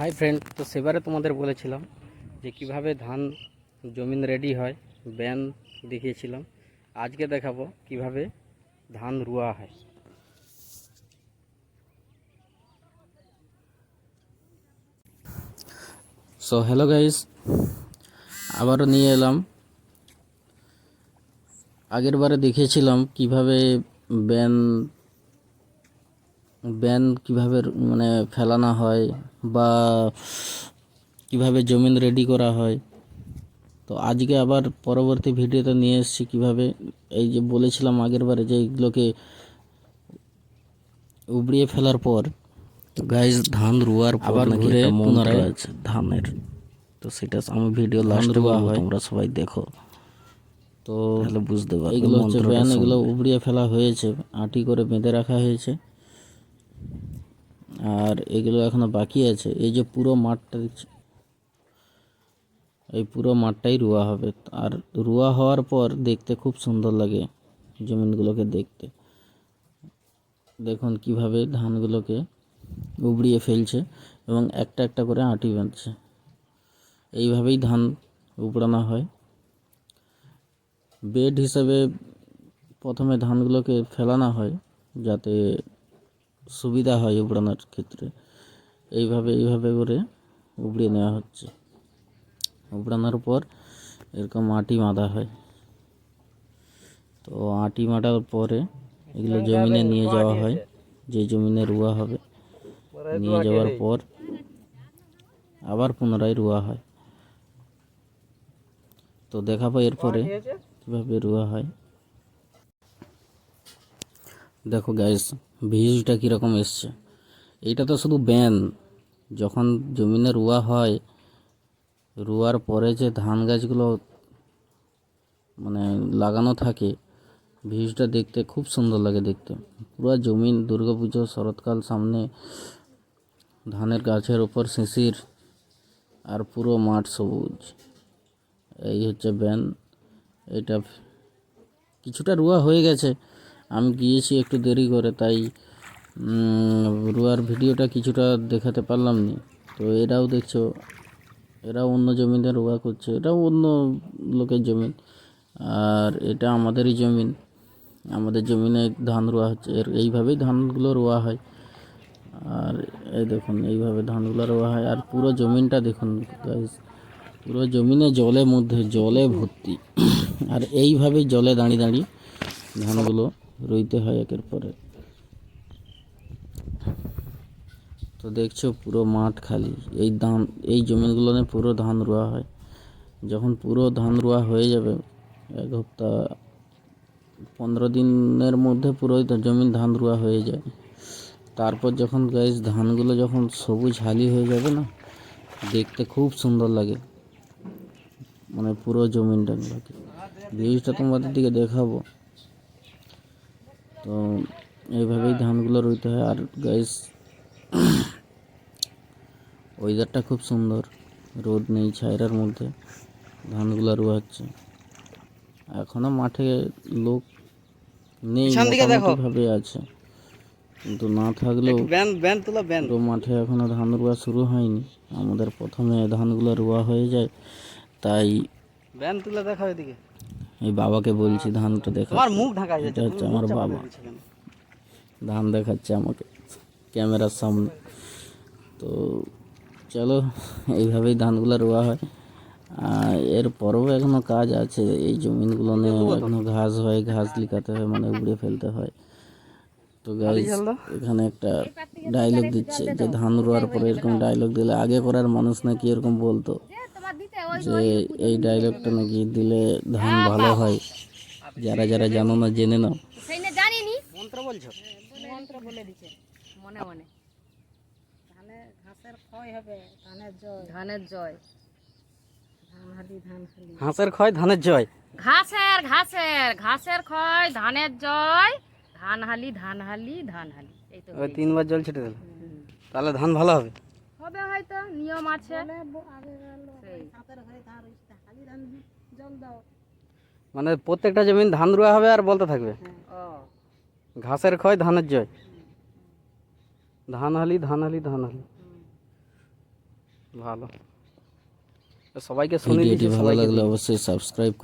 Hi friend তো সেবারে তোমাদের বলেছিলাম যে কীভাবে ধান জমিন রেডি হয় ব্যান দেখিয়েছিলাম। আজকে দেখাবো কীভাবে ধান রুয়া হয়। সো হ্যালো গাইস আবারও নিয়ে এলাম। আগের বারে দেখিয়েছিলাম কীভাবে ব্যান ব্যান কীভাবে মানে ফেলানো হয় বা কীভাবে জমিন রেডি করা হয়। তো আজকে আবার পরবর্তী ভিডিওতে নিয়ে এসেছি কীভাবে এই যে বলেছিলাম আগের বারে যে এইগুলোকে উবড়িয়ে ফেলার পর। তো গাইজ ধান রুয়ার আবার ঘুরে পুনরায় আছে ধানের। তো সেটা আমি ভিডিও লাস্টে হয়। তোমরা সবাই দেখো। তো তাহলে বুঝতে পারবে এগুলো হচ্ছে ব্যান এগুলো উবড়িয়ে ফেলা হয়েছে আটি করে বেঁধে রাখা হয়েছে। আর এগুলো এখনও বাকি আছে। এই যে পুরো মাঠটা দেখছি। এই পুরো মাঠটাই রুয়া হবে। আর রুয়া হওয়ার পর দেখতে খুব সুন্দর লাগে জমিনগুলোকে দেখতে। দেখুন কীভাবে ধানগুলোকে উবড়িয়ে ফেলছে এবং একটা একটা করে আঁটি বাঁধছে। এইভাবেই ধান উপড়ানো হয়। বেড হিসাবে প্রথমে ধানগুলোকে ফেলানো হয় যাতে সুবিধা হয় উপড়ানোর ক্ষেত্রে। এইভাবে এইভাবে করে উপড়িয়ে নেওয়া হচ্ছে। উপড়ানোর পর এরকম আটি বাঁধা হয়। তো আটি মাটার পরে এগুলো জমিনে নিয়ে যাওয়া হয়। যে জমিনে রুয়া হবে নিয়ে যাওয়ার পর আবার পুনরায় রুয়া হয়। তো দেখাবো এরপরে কীভাবে রুয়া হয়। দেখো গ্যাস ভিউজটা কীরকম এসছে? এইটা তো শুধু ব্যান যখন জমিনে রুয়া হয়, রুয়ার পরে যে ধান গাছগুলো মানে লাগানো থাকে ভিউজটা দেখতে খুব সুন্দর লাগে দেখতে। পুরো জমিন দুর্গাপুজো শরৎকাল সামনে ধানের গাছের ওপর শিশির আর পুরো মাঠ সবুজ। এই হচ্ছে ব্যান এটা কিছুটা রুয়া হয়ে গেছে। আমি গিয়েছি একটু দেরি করে, তাই রুয়ার ভিডিওটা কিছুটা দেখাতে পারলাম না। তো এরাও দেখছ, এরাও অন্য জমিতে রোয়া করছে এটাও অন্য লোকের জমি। আর এটা আমাদেরই জমিন আমাদের জমিনে ধান রোয়া হচ্ছে, এর এইভাবেই ধানগুলো রোয়া হয়। আর এই দেখুন, এইভাবে ধানগুলো রোয়া হয়, আর পুরো জমিনটা দেখুন পুরো জমিনে জলের মধ্যে, জলে ভর্তি। আর এইভাবেই জলে দাঁড়িয়ে দাঁড়িয়ে ধানগুলো রইতে হয় একের পরে তো দেখছ পুরো মাঠ খালি। এই ধান, এই জমিগুলোতে পুরো ধান রোয়া হয়। যখন পুরো ধান রোয়া হয়ে যাবে, এক হপ্তাহ পনেরো দিনের মধ্যে পুরো জমিন ধান রোয়া হয়ে যায়। তারপর যখন গাইজ ধানগুলো যখন সবুজ হালি হয়ে যাবে না, দেখতে খুব সুন্দর লাগে। মানে পুরো জমিনটা ভিউজটা তোমাদের দিকে দেখাবো। তো এইভাবেই ধানগুলো রইতে হয়। আর গাইজ ওয়েদারটা খুব সুন্দর। রোদ নেই ছায়রার মধ্যে। ধানগুলো রোয়াচ্ছে এখনও মাঠে লোক নেই ভাবে আছে। কিন্তু না থাকলেও পুরো মাঠে এখনও ধান রোয়া শুরু হয়নি। আমাদের প্রথমে ধানগুলো রোয়া হয়ে যায় তাই ব্যান তুলে দেখা এদিকে এই বাবাকে বলছি ধানটা দেখা তোমার মুখ ঢাকা এটা যাচ্ছে হচ্ছে আমার বাবা। ধান দেখাচ্ছে আমাকে ক্যামেরার সামনে। তো চলো এইভাবেই ধানগুলো রোয়া হয়। আর এর পরেও এখনও কাজ আছে এই জমিনগুলো নিয়ে এখনও ঘাস হয় ঘাস লিকাতে হয় মানে উড়ে ফেলতে হয়। তো গাইজ এখানে একটা ডায়লগ দিচ্ছে যে ধান রোয়ার পরে এরকম ডায়লগ দিলে আগে করার মানুষ নাকি এরকম বলতো। যে এই ডায়লগটা নাকি দিলে ধান ভালো হয়। যারা যারা জানো না জেনে নাও। মন্ত্র বলছো? মন্ত্র বলে দিছে মনে মনে। ধানে ঘাসের ক্ষয় হবে ধানের জয়। ধানের হাঁসের খয় ধানের জয়? ঘাসের ঘাসের ঘাসের ক্ষয় ধানের জয়। ধান হালি ধান হালি ধান হালি। এই তো তিনবার জল ছেটে দিল তাহলে ধান ভালো হবে? হবে হয়তো নিয়ম আছে। মানে প্রত্যেকটা জমিন ধান রোয়া হবে আর বলতে থাকবে? ঘাসের ক্ষয় ধানের জয়। ধান হালি ধান হালি ধান হালি। ভালো। সবাইকে শুনে সবাই ভালো লাগলে অবশ্যই সাবস্ক্রাইব